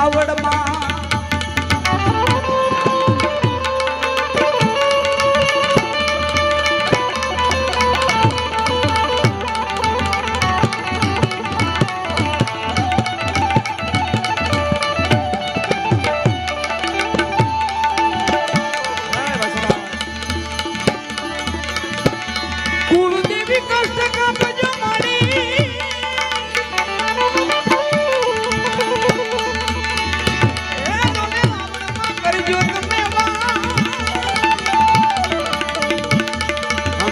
આવડમાં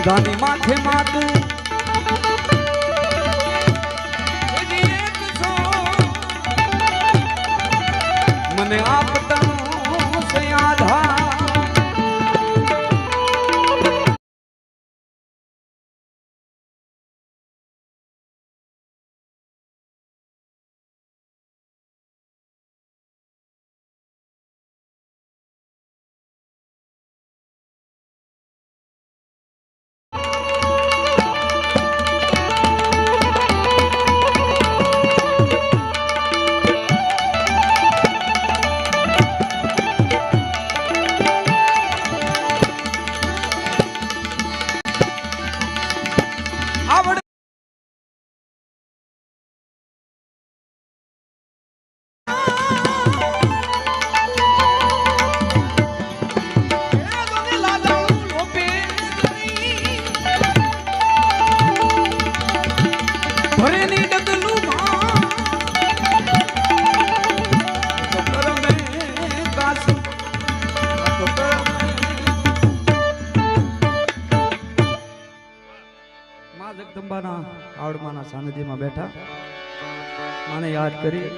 અંધાની માથે માતું. મને આપતા આધાર જગદંબાના આવડમાના સાનિધ્યમાં બેઠા. માને યાદ કરી.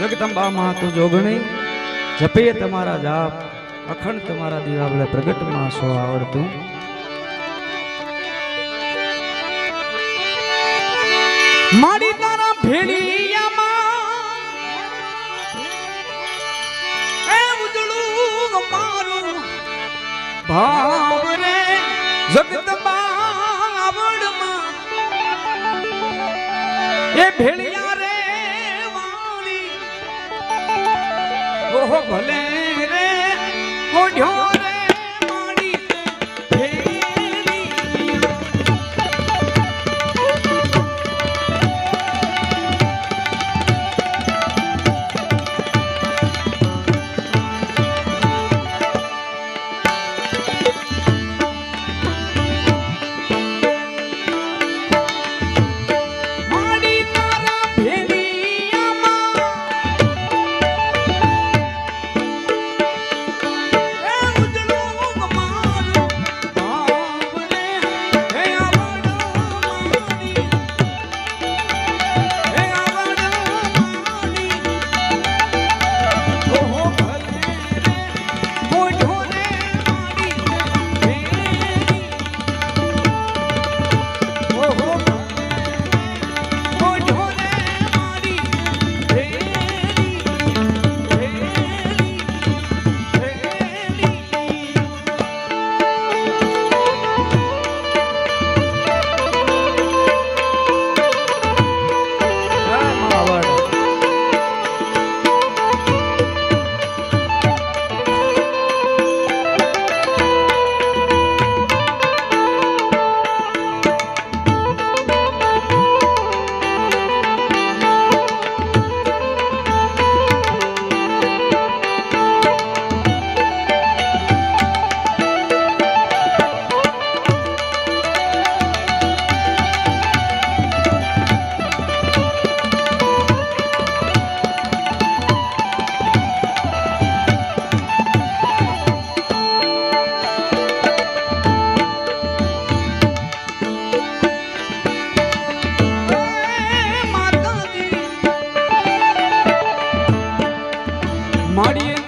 જગદંબા માં તું જોગણી જપે તમારા જાપ, અખંડ તમારા દીવાવળે પ્રગટમાં સો આવડતું. મારી તારા ભેળિયામાં એ ઉજળું મારું એ ભેળિયા ભલે રે ઓઢ્યો મળીએ